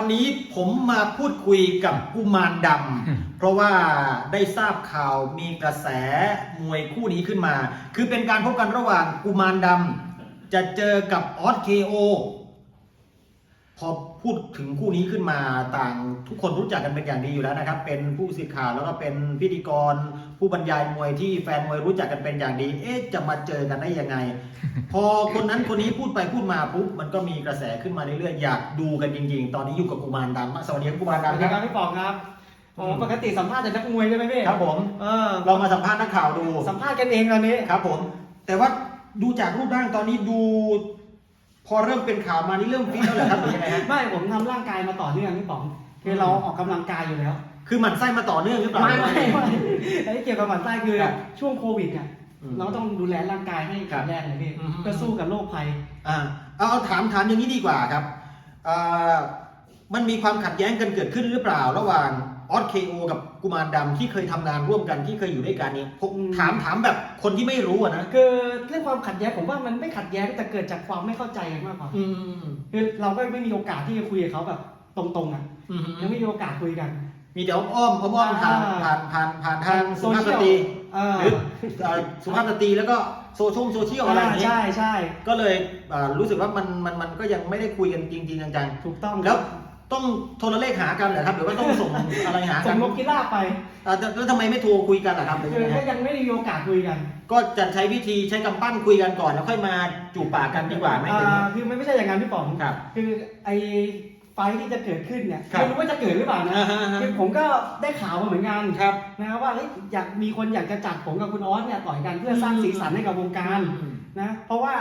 วันนี้ผมมาพูดคุยกับกุมารดำ เพราะว่าได้ทราบข่าวมีกระแสมวยคู่นี้ขึ้นมา คือเป็นการพบกันระหว่างกุมารดำจะเจอกับออสเคโอพอ พูดถึงคู่นี้ขึ้นมาต่างทุกคนรู้จักกันเป็นอย่างดีอยู่แล้วนะครับ เป็นผู้สื่อข่าวแล้วก็เป็นพิธีกร ผู้บรรยายมวยที่แฟนมวยรู้จักกันเป็นอย่างดี เอ๊ะจะมาเจอกันได้ยังไง พอคนนั้นคนนี้พูดไปพูดมาปุ๊บมันก็มีกระแสขึ้นมาเรื่อยๆอยากดูกันจริง ๆ ตอนนี้อยู่กับกุมารดำมากสวัสดีครับกุมารสวัสดำดีคครัรับบพี่ปองครับโอ้อืมปกติสัมภาษณ์แต่นักมวยใช่ไหมพี่ครับผมเออเรามาสัมภาษณ์นักข่าวดู สัมภาษณ์กันเองตอนนี้ ครับผม แต่ว่าดูจากรูปร่างตอนนี้ดู พอเริ่มเป็นข่าวมานี่เริ่มฟิตแล้วเหรอครับหรือยังไงฮะไม่ผมทำร่างกายมาต่อเนื่องพี่ป๋องคือเราออกกำลังกายอยู่แล้ว คือหมันไส้มาต่อเนื่องหรือเปล่า ไม่ไม่ไม่ไอ้เกี่ยวกับหมันไส้คือครับช่วงโควิดเนี่ยอืมเราต้องดูแลร่างกายให้ครัแข็บงแรงเลยพี่อืม เพื่อสู้กับโรคภัย อ่าเอาเอาถามถามอย่างนี้ดีกว่าครับอ่า มันมีความขัดแย้งกันเกิดขึ้นหรือเปล่า ระหว่างออสเคโอกับกุมารดำที่เคยทำงานร่วมกันที่เคยอยู่ด้วยกันนี้ผมอืม ถามถามแบบคนที่ไม่รู้อะนะคือเรื่องความขัดแย้งผมว่ามันไม่ขัดแย้งแต่เกิดจากความไม่เข้าใจกันมากกว่าอืมคือเราก็ไม่มีโอกาสที่จะคุยกับเขาแบบตรงๆอะอืมยังไม่มีโอกาสคุยกัน มีแต่อ้อมอ้อมอ้อมทางอ่า ผ่านผ่านผ่านทางสุโซภาพเชีสยลตรีเออหรือเอ่อสุภาพสตรีแล้วก็โซเชียลโซเชียลอะไรอย่างนี้ใช่ใช่ก็เลยอ่ารู้สึกว่ามันมันมันก็ยังไม่ได้คุยกันจริงๆจังถูกต้องๆแล้ว ต้องโทรเลขหากันเหรอครับหรือว่าต้องส่งอะไรหาส่กังนนกพิราบไปอ่าแต่แล้วทำไมไม่โทรคุยกันล่ะครับหรือคือยังไงก็ฮะยังไม่ได้มีโอกาสคุยกันก็จะใช้วิธีใช้กำปั้นคุยกันก่อนแล้วค่อยมาจูบปากกันดีกว่าไหมถึง อ่าคือมันไม่ใช่อย่างนั้นพี่ป๋องครับคือไอ้ไฟท์ที่จะเกิดขึ้นเนี่ยครับไม่รู้ว่าจะเกิดหรือเปล่านะอ่าฮะอ่าฮะ คือผมก็ได้ข่าวมาเหมือนกันครับ นะครับว่าเฮ้ยอยากมีคนอยากจะจัดผมกับคุณออสเนี่ยต่อยกันเพื่อสร้างสีสันให้กับวงการ นะเพราะว่า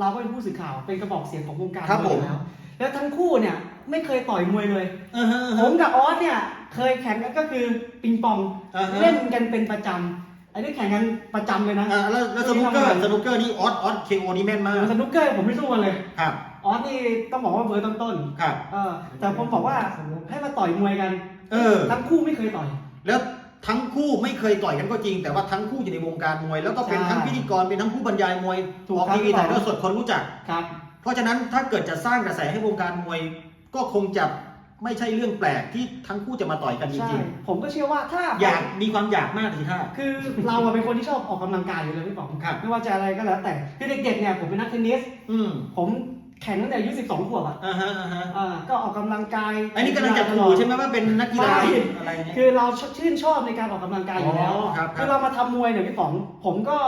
เราก็เป็นผู้สื่อข่าวเป็นกระบอกเสียงของวงการครับมวยอยู่แล้ว แล้วทั้งคู่เนี่ยไม่เคยต่อยมวยเลย อ่าฮะอ่าผฮะ มกับออสเนี่ยเคยแข่งกันก็คือปิงปองอ่าฮะ เล่นกันเป็นประจำอันนี้แข่งกันประจำเลยนะอ่าแล้วแล้วสนุกเกอร์สนุกเกอร์นี่ออสออสเคโอนี่แม่นมากสนุกเกอร์ผมไม่สู้มันเลย ครับออสนี่ต้องบอกว่าเบอร์ต้นครับ ๆเออแต่ผมบอกว่าให้มาต่อยมวยกันเออ ทั้งคู่ไม่เคยต่อย แล้วทั้งคู่ไม่เคยต่อยกันก็จริง แต่ว่าทั้งคู่อยู่ในวงการมวย แล้วก็เป็นใช่ทั้งพิธีกรเป็นทั้งผู้บรรยายมวยถูกออกครับ ทีวีถ่ายทอดสดคนรู้จัก ครับเพ ราะฉะนั้นถ้าเกิดจะสร้างกระแสให้วงการมวย ก็คงจะไม่ใช่เรื่องแปลกที่ทั้งคู่จะมาต่อยกันจใช่ริงผมก็เชื่อว่าถ้า ๆอยากมีความอยากมากทีท่า คือเราอะเป็นคนที่ชอบออกกำลังกายอยู่แล้วพี่ป๋องครับ ไม่ว่าจะอะไรก็แล้วแต่คือเด็กๆเนี่ยผมเป็นนักเทนนิส อืมผมแข่งตั้งแต่อายุ12ขวบอะอ่าฮะอ่าฮะอ่าก็ออกกำลังกายอันนี้กำลังจะขู่ใช่ไหมว่าเป็นนักกีฬาไม่อะไรเงี้ย คือเราชื่นชอบในการออกกำลังกายอยู่แล้วอ๋อครับครับคือเรามาทำมวยเนี่ยพี่ป๋อง ผมก็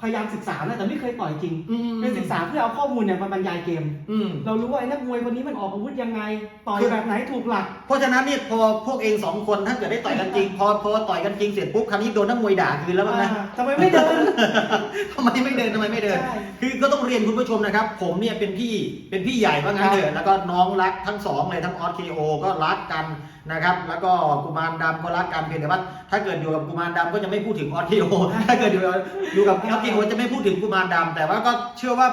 พยายามศึกษานะแต่ไม่เคยต่อยจริงอืมคือศึกษาเพื่อเอาข้อมูลเนี่ยมาบรรยายเกม อืม เรารู้ว่าไอ้นักมวยคนนี้มันออกอาวุธยังไง ต่อยคือ แบบไหนถูกหลัก เพราะฉะนั้นเนี่ยพอพวกเองสองคนถ้าเกิดได้ต่อยกันจริง พอพอต่อยกันจริงเสร็จปุ๊บคราวนี้โดนนักมวยด่าคืนแล้วมั้งนะอ่าทำไมไม่เดิน ทำไมไม่เดินทำไมไม่เดิน ใช่คือก็ต้องเรียนคุณผู้ชมนะครับ ผมเนี่ยเป็นพี่เป็นพี่ใหญ่ว่างั้นเถอะแล้วก็น้องรักทั้งสองเลยทั้งออสเคโอก็รักกันนะครับ แล้วก็กุมารดำก็รักกันเพียงแต่ว่าถ้าเกิดอยู่กับกุมารดำก็จะไม่พูดถึงออสเคโอถ้าเกิดอยู่อยู่กับออสเคโอจะไม่พูดถึงกุมารดำแต่ว่าก็เชื่อว่า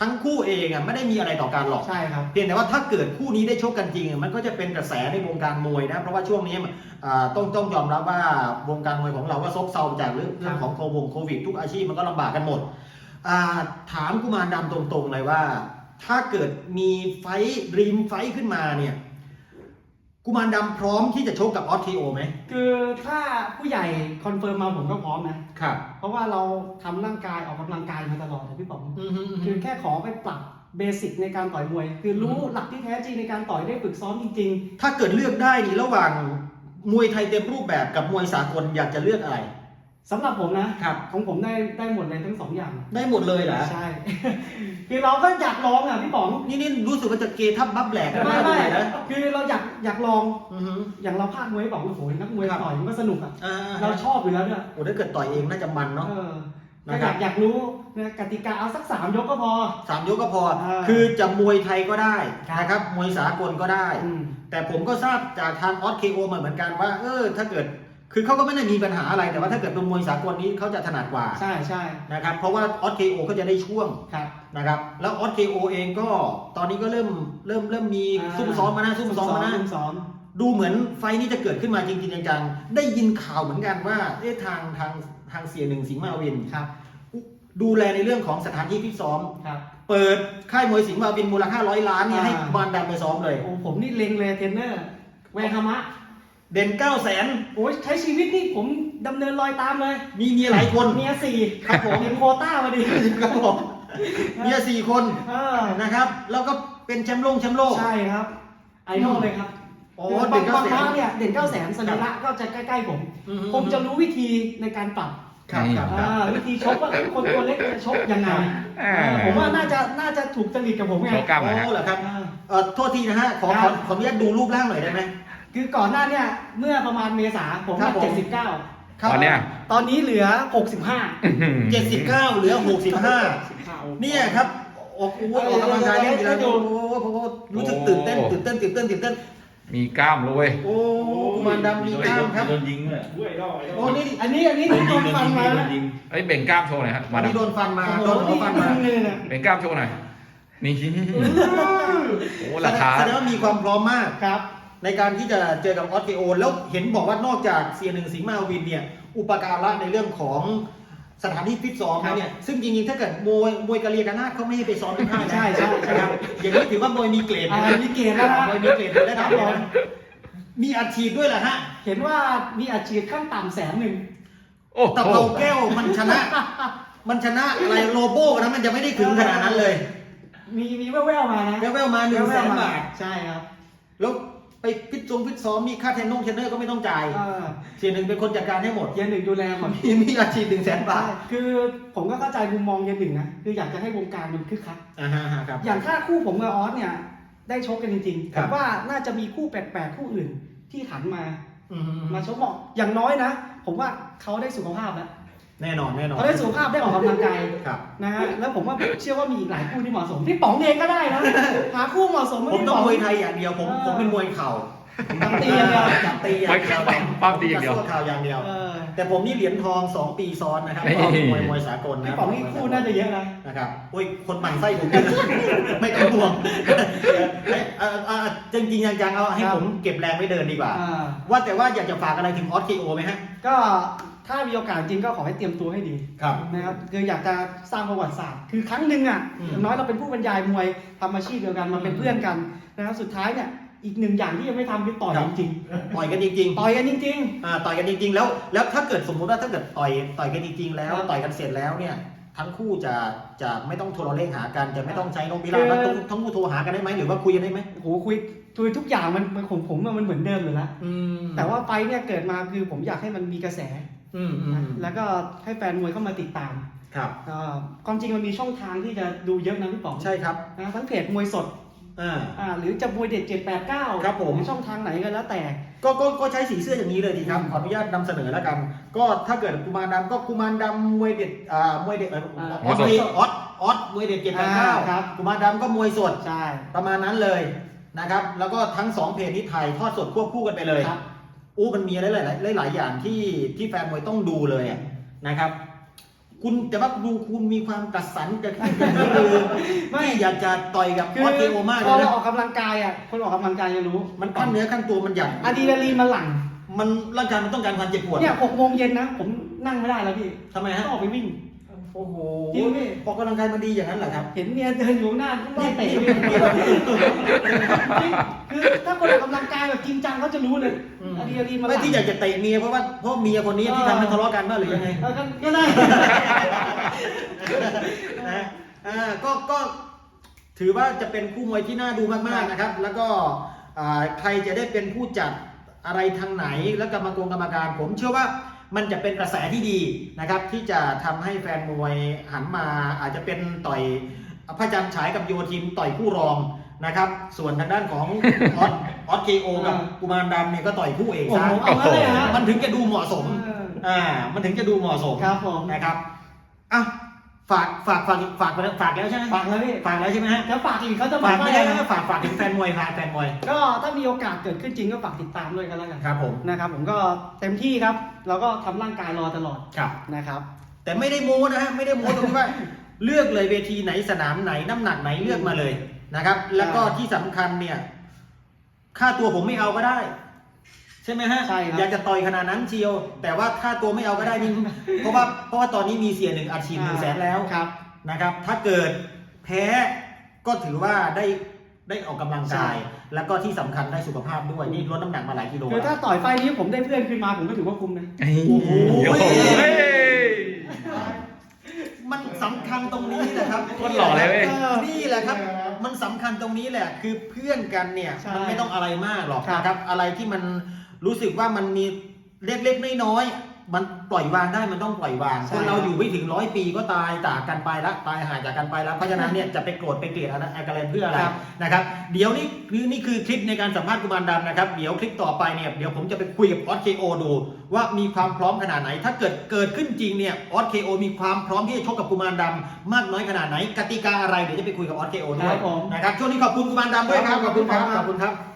ทั้งคู่เองอะไม่ได้มีอะไรต่อกันหรอก ใช่ครับ เพียงแต่ว่าถ้าเกิดคู่นี้ได้ชกกันจริงอะมันก็จะเป็นกระแสในวงการมวยนะ เพราะว่าช่วงนี้อ่าต้องต้องยอมรับว่าวงการมวยของเราก็ซบเซาจากเรื่องเรื่องของโควงโควิด ทุกอาชีพมันก็ลำบากกันหมดอ่าถามกุมารดำตรงๆเลยว่า ถ้าเกิดมีไฟท์ดรีมไฟท์ขึ้นมาเนี่ย กุมารดำพร้อมที่จะชกกับออสทีโอไหมคือถ้าผู้ใหญ่คอนเฟิร์มมาผมก็พร้อมนะ ครับ เพราะว่าเราทำร่างกายออกกำลังกายมาตลอดนะพี่ป๋องอือฮึอือฮึคือแค่ขอไปปรับเบสิกในการต่อยมวย คือรู้หลักที่แท้จริงในการต่อยได้ฝึกซ้อมจริงถ้าเกิดเลือกได้นี่ระหว่างมวยไทยเต็มรูปแบบกับมวยสากลอยากจะเลือกอะไรๆ สำหรับผมนะครับ ของผมได้ได้หมดเลยทั้งสองอย่างได้หมดเลยเหรอใช่ คือเราก็อยากลองอะพี่ป๋องนี่นี่รู้สึกว่าจะเกทับบัฟแหลกกันไม่มากเลไม่ยนะคือเราอยากอยากลองอือฮึ อย่างเราภาคมวยบอกว่าโอ้โหนักมวยครับ ต่อยมันก็สนุกอะอ่าเราชอบอยู่แล้วด้วยโอ้ถ้าเกิดต่อยเองน่าจะมันเนาะ เออนะก็คอรับยากอยากรู้นะกติกาเอาสักสามยกก็พอ สามยกก็พอ อ่าคือจะมวยไทยก็ได้ครับ นะครับมวยสากลก็ได้ อืม แต่ผมก็ทราบจากทางออสเคโอมาเหมือนกันว่า เออ ถ้าเกิด คือเขาก็ไม่ได้มีปัญหาอะไรแต่ว่าถ้าเกิดเป็นมวยสากลนี้เขาจะถนัดกว่าใช่ใช่นะครับเพราะว่าออสเคโอเขาจะได้ช่วงครับนะครับแล้วออสเคโอเองก็ตอนนี้ก็เริ่มเริ่มเริ่มมีอ่าซุ่มซ้อมมานะซุ่มซ้อมมานะซุ่มซ้อมดูเหมือนไฟล์นี้จะเกิดขึ้นมาจริงๆจังๆได้ยินข่าวเหมือนกันว่าเอ๊ะทางทางทางเสียหนึ่งสิงห์มาวินครับดูแลในเรื่องของสถานที่ฟิตซ้อมครับเปิดค่ายมวยสิงห์มาวินมูลค่าร้อยล้านเนี่ยอ่าให้กุมารดำไปซ้อมเลยโอ้ผมนี่เล็งเลยเทรนเนอร์แวร์ฮามะ เด่นเก้าแสนโอ้ยใช้ชีวิตนี่ผมดำเนินรอยตามเลย มีเมียหลายคน เมียสี่ครับผมมีโควต้ามาดีครับผมเมียสี่คนเออนะครับ แล้วก็เป็นแชมป์โลกแชมป์โลก ใช่ครับ ไอดอลเลยครับโอ้คืเด่นเก้าแสนบงเนี่ยเด่นเก้าแสนสรีระก็จะใกล้ๆผมอืผมจะรู้วิธีในการปรับครับครับครับอ่าวิธีชกว่าคนตัวเล็กจะชกยังไงอ่าเออผมว่าน่าจะน่าจะถูกจริตกับผมไงโชว์กล้ามหน่อยฮะโอ้เหรอครับอ่าเอ่อโทษทีนะฮะขอคขรัอบขออนุญาตดูรูปร่างหน่อยได้ไหม คือก่อนหน้าเนี่ยเมื่อประมาณเมษาผมครับเจ็ดผมสิบเก้าตอนเนี้ย ตอนนี้เหลือหกสิบห้าเจ็ดสิบเก้าเหลือหกสิบห้าเนี่ยครับออกออกกำลังกายเล่นกีฬาโอ้โหผมก็รู้สึกตื่นเต้นตื่นเต้นตื่นเต้นตื่นเต้นมีกล้ามเลยเว้ย โอ้กุมารดำมีกล้ามครับโดนยิงเลยโอ้นี่อันนี้อันนี้โดนโดยิงนโดนฟันยิงมาโดแล้วนยิงเอ้ยเบ่งกล้ามโชว์หน่อยฮะมาดามนี่โดนฟันมาโอ้โหโดนหัวนี่ฟันมามือเนี่ยเบ่งกล้ามโชว์หน่อย นี่ โอ้ราคาแสดงว่ามีความพร้อมมาก ครับ ในการที่จะเจอกับออสเตรโอแล้วเห็นบอกว่านอกจากเซียหนึ่งสิงห์มาวินเนี่ยอุปการะในเรื่องของสถานที่ฟิตซ้อมแล้วเนี่ยซึ่งจริงๆถ้าเกิดมวยมวยกะเรียกันนาดเขาไม่ให้ไปซ้อมที่ค่ายนะใช่ใช่ใช่นะครับ อย่างนี้ถือว่ามวยมีเกรดอ่านะมีเกรดแล้วนะมวยมีเกรดระดับเลยนะมีอัดฉีดด้วยแหละฮะ เห็นว่ามีอาชีพขั้นต่ำแสนหนึ่งโอ้ตะโหเภาแก้วมันชนะ มันชนะอะไรโลโบนะมันจะไม่ได้ถึงขนาดนั้นเลย มีมีแว่วๆมานะแววๆมาหนึ่งแสนว่วๆมบาทใช่ครับแล้ว ไปฟิตซงฟิตซ้อมมีค่าเทรนนงเทรนเนอร์ก็ไม่ต้องจ่ายเออเสียหนึ่งเป็นคนจัดการให้หมด เย็นหนึ่งดูแลหมด มีมีอาชีพหนึ่งแสนบาท คือผมก็เข้าใจมุมมองเย็นหนึ่งนะ คืออยากจะให้วงการมันคึกคักอ่าฮะฮะครับ อย่างถ้าคู่ผมกับออสเนี่ย ได้ชกกันจริงๆครัผบมว่าน่าจะมีคู่แปลกๆคู่อื่นที่หันมาอืมมาชกบอกอย่างน้อยนะ ผมว่าเขาได้สุขภาพแล้ว แน่นอนแน่นอนเขาได้สุขภาพได้ออกกำลังกายครับนะฮะแล้วผมว่าเชื่อว่ามีอีกหลายคู่ที่เหมาะสมพี่ป๋องเองก็ได้นะหาคู่เหมาะสมผมให้พี่ต้องป๋องมวยไทยอย่างเดียวผมเออผมเป็นมวยเข่าจับตีอย่างเดียวจับตีอย่างมวยเดียวเข่าปั้มตีอย่างเดียวสู้เข่าอย่างเดียวเออแต่ผมนี่เหรียญทองสองปีซ้อนนะครับนี่ก็มวยมวยสากลนะพี่ป๋องนี่คู่น่าจะเยอะนะนะครับโอ้ยคนหมั่นไส้ผมเยอะไม่ต้องห่วงเอ้ยเอ่อเอ่อจริงๆจังๆเอาให้ครับผมเก็บแรงไว้เดินดีกว่าอ่า ว่าแต่ว่าอยากจะฝากอะไรถึงออสเคโอไหมฮะก็ ถ้ามีโอกาสจริงก็ขอให้เตรียมตัวให้ดีครับ นะครับคืออยากจะสร้างประวัติศาสตร์ คือครั้งหนึ่งอะอืม อย่างน้อยเราเป็นผู้บรรยายมวยทำอาชีพเดียวกันมาเป็นเพื่อนกันนะครับสุดท้ายเนี่ยอีกหนึ่งอย่างที่ยังไม่ทำคือต่อยจริงต่อยกันจริงๆต่อยกันจริงๆอ่าต่อยกันจริง ๆ แล้ว แล้วถ้าเกิดสมมุติว่าถ้าเกิดต่อยต่อยกันจริงๆ แล้วครับต่อยกันเสร็จแล้วเนี่ยทั้งคู่จะจะไม่ต้องโทรเลขหากันจะไม่ต้องใช้นกพิราบคือ แล้วทั้งทั้งคู่โทรหากันได้ไหมหรือว่าคุยกันได้ไหมๆโอ้โหคุยคุยทุกอย่างมันมันของผมอะมันเหมือนเดิมอยู่แล้วอืมแต่ว่าไฟท์เนี่ยเกิดมาคือผมอยากให้มันมีกระแส อืมอืมนะแล้วก็ให้แฟนมวยเข้ามาติดตามครับอ่าความจริงมันมีช่องทางที่จะดูเยอะนะพี่ป๋องใช่ครับนะทั้งเพจมวยสดอ่า อ่าหรือจะมวยเด็ดเจ็ดแปดเก้าครับผม ช่องทางไหนก็แล้วแต่ ก็ก็ก็ใช้สีเสื้ออย่างนี้เลยดีครับขออนุญาตนำเสนอแล้วกัน ก็ถ้าเกิดกุมารดำก็กุมารดำมวยเด็ดอ่ามวยเด็ดเอ่อออ่าออสออสออสมวยเด็ดเจ็ดแปดเก้าอ่าครับ กุมารดำก็มวยสดใช่ประมาณนั้นเลยนะครับ แล้วก็ทั้งสองเพจนี้ถ่ายทอดสดควบคู่กันไปเลย ครับ อู้มันมีอะไรหลายๆหลายๆอย่างที่ที่แฟนมวยต้องดูเลยอะนะครับ คุณแต่ว่าดูคุณมีความกระสันกระขึ้นกระหือรือไม่ที่อยากจะต่อยกับคือออสเทโอมากพเลอยเรานะออกกำลังกายอะคนออกกำลังกายจะรู้ มันขั้นเนื้อขั้นตัวมันอยากอะดรีนาลีนมันหลั่งมันร่างกายมันต้องการความเจ็บปวดเนี่ยหกโมงเย็นนะผมนั่งไม่ได้แล้วพี่ทำไมต้ฮะองออกไปวิ่ง โอ้โหจริงพี่ออกกำลังกายมันดีอย่างนั้นเหรอครับ เห็นเมียเดินอยู่ข้างหน้าก็ไล่เตะนี่พี่นี่นี่จริงคือถ้าคนออกกำลังกายแบบจริงจังเขาจะรู้เลยอืมอะดรีนาลีนมันหไม่ลั่งที่อยากจะเตะเมียเพราะว่าเพราะเมียคนนี้ที่ทำให้ทะเลาะกันบ้างหรือยังไงเออก็ก็ได้นะอ่าก็ก็ถือว่าจะเป็นคู่มวยที่น่าดูมากๆนะครับ แล้วก็อ่าใครจะได้เป็นผู้จัดอะไรทางไหนแล้วกรรมกรกรรมการ ผมเชื่อว่า มันจะเป็นกระแสที่ดีนะครับที่จะทำให้แฟนมวยหันมาอาจจะเป็นต่อยพระจันทร์ฉายกับโยทินต่อยคู่รองนะครับ ส่วนทางด้านของออสออสเคโอกับกุมารดำเนี่ยก็ต่อยคู่เอกโอ้ซะโหเอางั้นเลยเหรอฮะมันถึงจะดูเหมาะสมเอออ่ามันถึงจะดูเหมาะสมครับผมนะครับอะ ฝากฝากฝากฝากไปแล้วฝากแล้วใช่ไหมฝากแล้วพี่ฝากแล้วใช่ไหมฮะถ้าฝากอีกเขาจะฝากว่าไม่ได้ยังงนะฝากฝากถึงแฟนมวยฝากแฟนมวย ก็ถ้ามีโอกาสเกิดขึ้นจริงก็ฝากติดตามด้วยกันแล้วกันครับผม นะครับ ผมก็เต็มที่ครับ เราก็ทำร่างกายรอตลอดครับ นะครับ แต่ไม่ได้โม้นะฮะไม่ได้โม้ตรงที่ว่า เลือกเลยเวทีไหนสนามไหนน้ำหนักไหนเลือกมาเลยนะครับ แล้วก็ที่สำคัญเนี่ย ค่าตัวผมไม่เอาก็ได้ ใช่ไหมฮะใช่ครับ อยากจะต่อยขนาดนั้นเชียว แต่ว่าค่าตัวไม่เอาก็ได้นี่ เพราะว่าเพราะว่าตอนนี้มีเสียหนึ่งอาชีพหนึ่งแสนแล้ว ครับ นะครับถ้าเกิดแพ้พ้ก็ถือว่าได้ได้ออกกำลังกายแล้วก็ที่สำคัญได้สุขภาพด้วยนี่ลดน้ำหนักมาหลายกิโลคือถ้าแล้ว ต่อยไฟล์นี้ผมได้เพื่อนขึ้นมาผมก็ถือว่าคุ้มนะ โอ้โอ้โหโห มันสำคัญตรงนี้แหละครับโคตรหล่อเลยเว้ย นี่แหละครับ มันสำคัญตรงนี้แหละ คือเพื่อนกันเนี่ยใช่มันไม่ต้องอะไรมากหรอกครับนะครับ อะไรที่มัน รู้สึกว่ามันมีเล็กๆน้อยๆมันปล่อยวางได้มันต้องปล่อยวางใช่คนเราอยู่ไม่ถึงร้อยปีก็ตายจากกันไปละตายหายจากกันไปแล้วเพราะฉะนั้นเนี่ยจะไปโกรธไปเกลียดอะไรอะไรเพื่ออะไรครับ นะครับ เดี๋ยวนี้คือนี่คือคลิปในการสัมภาษณ์กุมารดำนะครับเดี๋ยวคลิปต่อไปเนี่ยเดี๋ยวผมจะไปคุยกับออสเคโอดู ว่ามีความพร้อมขนาดไหน ถ้าเกิดเกิดขึ้นจริงเนี่ยออสเคโอมีความพร้อมที่จะชกกับกุมารดำมากน้อยขนาดไหนกติกาอะไรเดี๋ยวจะไปคุยกับออสเคโอด้วยครับผม นะครับช่วงนี้ขอบคุณกุมารดำด้วยครับขอบคุณครับขอบคุณครับ